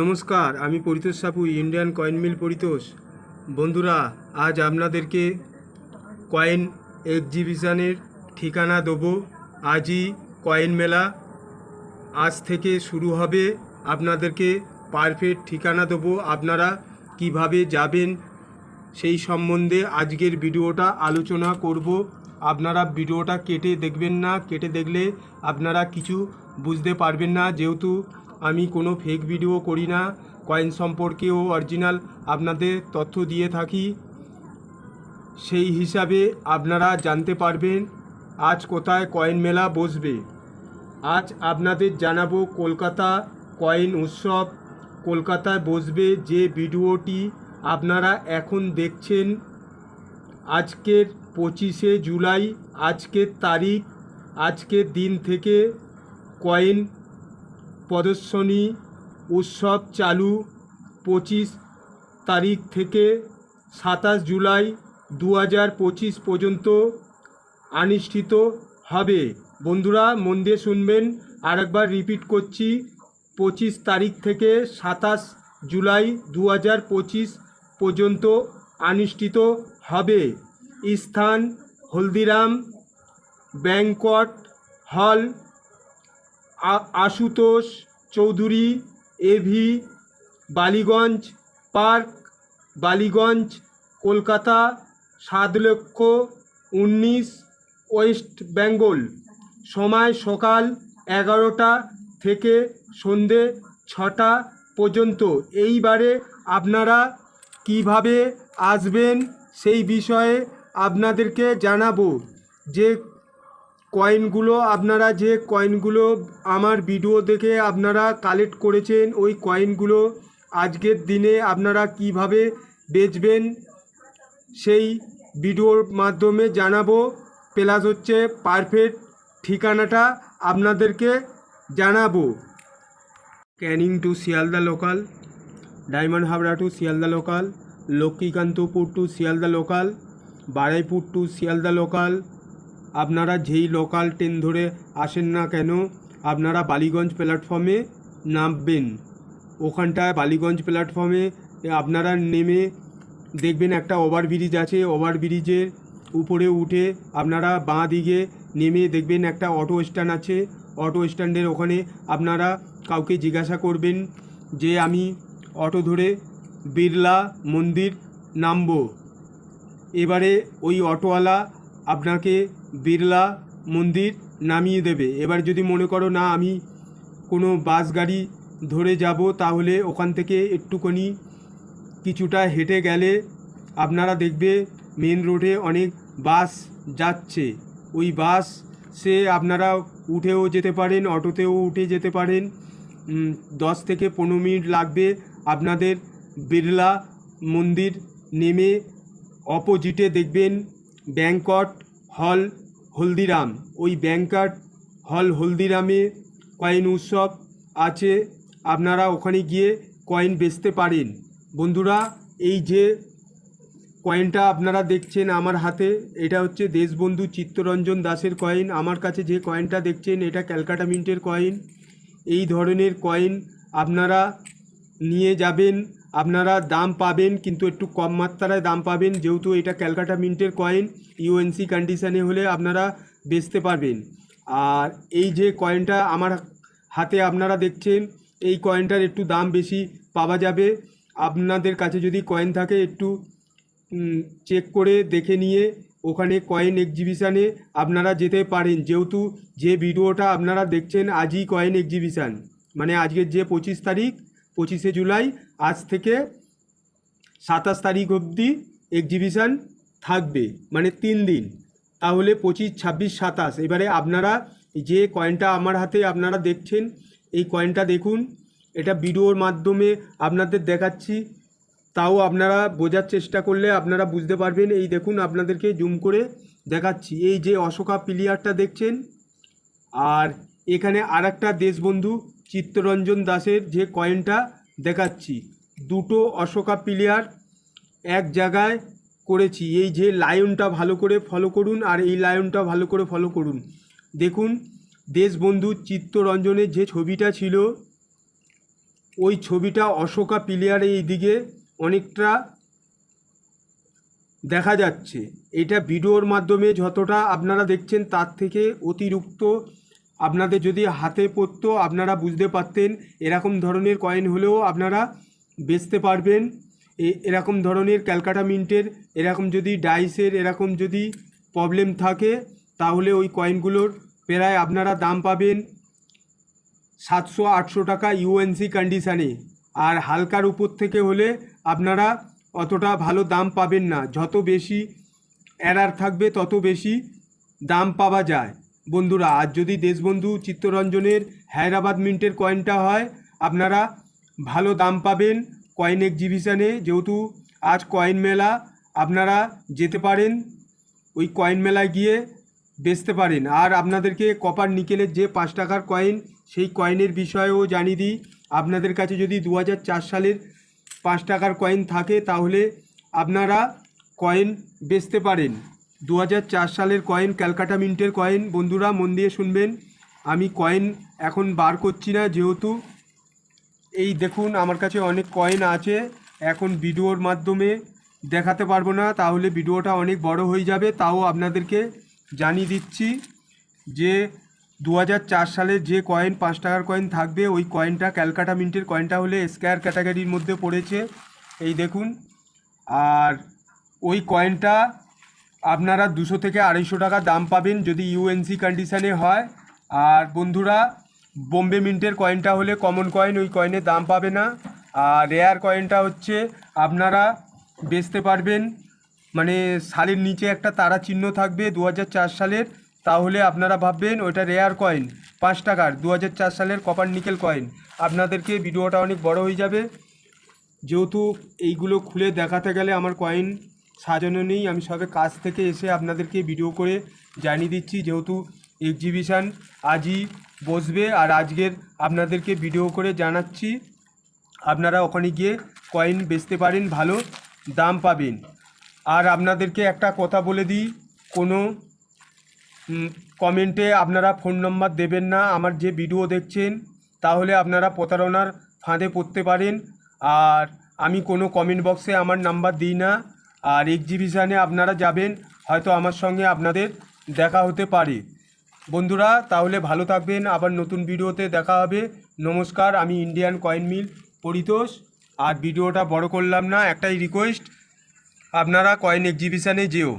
নমস্কার, আমি Paritosh Sapu Indian coin mill Paritosh. বন্ধুরা, আজ আপনাদেরকে কয়েন এক্সিবিশনের ঠিকানা দেবো। আজই কয়েন মেলা আজ থেকে শুরু হবে। আপনাদেরকে পারফেক্ট ঠিকানা দেবো। আপনারা কীভাবে যাবেন সেই সম্বন্ধে আজকের ভিডিওটা আলোচনা করব। আপনারা ভিডিওটা কেটে দেখবেন না। কেটে দেখলে আপনারা কিছু বুঝতে পারবেন না। যেহেতু আমি কোনো ফেক ভিডিও করি না। কয়েন সম্পর্কেও অরিজিনাল আপনাদের তথ্য দিয়ে থাকি। সেই হিসাবে আপনারা জানতে পারবেন আজ কোথায় কয়েন মেলা বসবে। আজ আপনাদের জানাব কলকাতা কয়েন উৎসব। কলকাতায় বসবে যে ভিডিওটি আপনারা এখন দেখছেন। আজকের পঁচিশে জুলাই, আজকের তারিখ, আজকের দিন থেকে কয়েন প্রদর্শনী উৎসব চালু পঁচিশ তারিখ থেকে সাতাশ জুলাই দু হাজার পঁচিশ পর্যন্ত অনুষ্ঠিত হবে। বন্ধুরা, মন দিয়ে শুনবেন। আরেকবার রিপিট করছি, পঁচিশ তারিখ থেকে সাতাশ জুলাই দু হাজার পঁচিশ পর্যন্ত অনুষ্ঠিত হবে। স্থান, Haldiram, banquet hall Ashutosh Chowdhury, Ave, Ballygunge Park, Ballygunge, Kolkata সাত লক্ষ উনিশ, ওয়েস্ট বেঙ্গল। সময় সকাল এগারোটা থেকে সন্ধে ছটা পর্যন্ত। এইবারে আপনারা কীভাবে আসবেন সেই বিষয়ে আপনাদেরকে জানাব। যে কয়েনগুলো আপনারা যে কয়েনগুলো আমার ভিডিও দেখে আপনারা কালেক্ট করেছেন, ওই কয়েনগুলো আজকের দিনে আপনারা কীভাবে বেচবেন সেই ভিডিওর মাধ্যমে জানাব। প্লাস হচ্ছে পারফেক্ট ঠিকানাটা আপনাদেরকে জানাব। Canning to Sealdah local Diamond Habra to Sealdah local Lakshmikantapur to Sealdah local Baruipur to Sealdah local আপনারা যেই লোকাল ট্রেন ধরে আসেন না কেন, আপনারা বালিগঞ্জ প্ল্যাটফর্মে নামবেন। ওখানটায় বালিগঞ্জ প্ল্যাটফর্মে আপনারা নেমে দেখবেন একটা ওভারব্রিজ আছে। ওভারব্রিজের উপরে উঠে আপনারা বাঁ দিকে নেমে দেখবেন একটা অটো স্ট্যান্ড আছে। অটো স্ট্যান্ডের ওখানে আপনারা কাউকে জিজ্ঞাসা করবেন যে, আমি অটো ধরে বিড়লা মন্দির নামবো। এবারে ওই অটোওয়ালা আপনাকে বিড়লা মন্দির নামিয়ে দেবে। এবার যদি মনে করো না, আমি কোনো বাস গাড়ি ধরে যাব, তাহলে ওখান থেকে একটুখানি কিছুটা হেঁটে গেলে আপনারা দেখবে মেন রোডে অনেক বাস যাচ্ছে। ওই বাস সে আপনারা উঠেও যেতে পারেন, অটোতেও উঠে যেতে পারেন। দশ থেকে পনেরো মিনিট লাগবে আপনাদের বিড়লা মন্দির নেমে অপোজিটে দেখবেন ব্যাংকট হল হলদিরাম। ওই ব্যাংকট হল হলদিরামে কয়েন উৎসব আছে, আপনারা ওখানে গিয়ে কয়েন বেচতে পারেন। বন্ধুরা, এই যে কয়েনটা আপনারা দেখছেন আমার হাতে, এটা হচ্ছে দেশবন্ধু চিত্তরঞ্জন দাসের কয়েন আমার কাছে যে কয়েনটা দেখছেন, এটা ক্যালকাটা মিন্টের কয়েন এই ধরনের কয়েন আপনারা নিয়ে যাবেন। আপনারা দাম পাবেন, কিন্তু একটু কম মাত্রায় দাম পাবেন, যেহেতু এটা ক্যালকাটা মিন্টের কয়েন ইউএনসি কন্ডিশানে হলে আপনারা বেচতে পারবেন। আর এই যে কয়েনটা আমার হাতে আপনারা দেখছেন, এই কয়েনটার একটু দাম বেশি পাওয়া যাবে। আপনাদের কাছে যদি কয়েন থাকে, একটু চেক করে দেখে নিয়ে ওখানে কয়েন এক্সিবিশানে আপনারা যেতে পারেন। যেহেতু যে ভিডিওটা আপনারা দেখছেন, আজই কয়েন এক্সিবিশান মানে আজকের যে পঁচিশ তারিখ পঁচিশে জুলাই, আজ থেকে সাতাশ তারিখ অবধি এক্সিবিশান থাকবে মানে তিন দিন। তাহলে পঁচিশ, ছাব্বিশ, সাতাশ, এবারে আপনারা যে কয়েনটা আমার হাতে আপনারা দেখছেন, এই কয়েনটা দেখুন। এটা ভিডিওর মাধ্যমে আপনাদের দেখাচ্ছি, তাও আপনারা বোঝার চেষ্টা করলে আপনারা বুঝতে পারবেন। এই দেখুন, আপনাদেরকে জুম করে দেখাচ্ছি। এই যে অশোকা প্লেয়ারটা দেখছেন, আর এখানে আর একটা দেশবন্ধু চিত্তরঞ্জন দাসের যে কয়েনটা দেখাচ্ছি, দুটো অশোকা প্লেয়ার এক জায়গায় করেছি। এই যে লায়নটা ভালো করে ফলো করুন আর এই লায়নটা ভালো করে ফলো করুন। দেখুন, দেশবন্ধু চিত্তরঞ্জনের যে ছবিটা ছিল, ওই ছবিটা অশোকা পিলিয়ারে এইদিকে অনেকটা দেখা যাচ্ছে। এটা ভিডিওর মাধ্যমে যতটা আপনারা দেখছেন, তার থেকে অতিরিক্ত আপনাদের যদি হাতে পড়তো, আপনারা বুঝতে পারতেন, এরকম ধরনের কয়েন হলেও আপনারা বেচতে পারবেন। এরকম ধরনের ক্যালকাটা মিন্টের, এরকম যদি ডাইসের এরকম যদি প্রবলেম থাকে, তাহলে ওই কয়েনগুলোর প্রায় আপনারা দাম পাবেন সাতশো আটশো টাকা ইউএনসি কন্ডিশানে আর হালকার উপর থেকে হলে আপনারা অতটা ভালো দাম পাবেন না। যত বেশি এরার থাকবে, তত বেশি দাম পাওয়া যায়। বন্ধুরা আর যদি দেশবন্ধু চিত্তরঞ্জনের হায়দ্রাবাদ মিন্টের কয়েনটা হয়, আপনারা ভালো দাম পাবেন কয়েন এক্সিবিশনে যেহেতু আজ কয়েন মেলা, আপনারা যেতে পারেন, ওই কয়েন মেলায় গিয়ে বেচতে পারেন। আর আপনাদেরকে কপার নিকেলের যে পাঁচ টাকার কয়েন সেই কয়েনের বিষয়েও জানিয়ে দিই। আপনাদের কাছে যদি দু হাজার চার সালের পাঁচ টাকার কয়েন থাকে, তাহলে আপনারা কয়েন বেচতে পারেন। দু হাজার চার সালের কয়েন, ক্যালকাটা মিন্টের কয়েন। বন্ধুরা, মন দিয়ে শুনবেন, আমি কয়েন এখন বার করছি না, যেহেতু এই দেখুন, আমার কাছে অনেক কয়েন আছে। এখন ভিডিওর মাধ্যমে দেখাতে পারব না, তাহলে ভিডিওটা অনেক বড় হয়ে যাবে। তাও আপনাদেরকে জানিয়ে দিচ্ছি যে দু সালের যে কয়েন, পাঁচ টাকার কয়েন থাকবে, ওই কয়েনটা, ক্যালকাটা মিন্টের কয়েনটা হলে স্কোয়ার ক্যাটাগরির মধ্যে পড়েছে। এই দেখুন, আর ওই কয়েনটা আপনারা দুশো থেকে আড়াইশো টাকা দাম পাবেন যদি ইউএনসি কন্ডিশানে হয়। আর বন্ধুরা, বোম্বে মিন্টের কয়েনটা হলে কমন কয়েন ওই কয়েনের দাম পাবে না। আর রেয়ার কয়েনটা হচ্ছে, আপনারা বেচতে পারবেন। মানে সালের নিচে একটা তারা চিহ্ন থাকবে দু হাজার চার সালের, তাহলে আপনারা ভাববেন ওইটা রেয়ার কয়েন পাঁচ টাকার দু হাজার চার সালের কপার নিকেল কয়েন আপনাদেরকে ভিডিওটা অনেক বড় হয়ে যাবে। যেহেতু এইগুলো খুলে দেখাতে গেলে আমার কয়েন সাজানো নেই। আমি সবে কাজ থেকে এসে আপনাদেরকে ভিডিও করে জানিয়ে দিচ্ছি, যেহেতু এক্সিবিশান আজই বসবে আর আজকের আপনাদেরকে ভিডিও করে জানাচ্ছি। আপনারা ওখানে গিয়ে কয়েন বেচতে পারেন, ভালো দাম পাবেন। আর আপনাদেরকে একটা কথা বলে দিই, কোনো কমেন্টে আপনারা ফোন নম্বর দেবেন না। আমার যে ভিডিও দেখছেন, তাহলে আপনারা প্রতারণার ফাঁদে পড়তে পারেন। আর আমি কোনো কমেন্ট বক্সে আমার নাম্বার দিই না। আর এক্সিবিশানে আপনারা যাবেন, হয়তো আমার সঙ্গে আপনাদের দেখা হতে পারে। বন্ধুরা, তাহলে ভালো থাকবেন। আবার নতুন ভিডিওতে দেখা হবে। নমস্কার, আমি ইন্ডিয়ান কয়েন মিল পরিতোষ। আর ভিডিওটা বড় করলাম না, একটাই রিকোয়েস্ট আপনারা কয়েন এক্সিবিশানে যেও।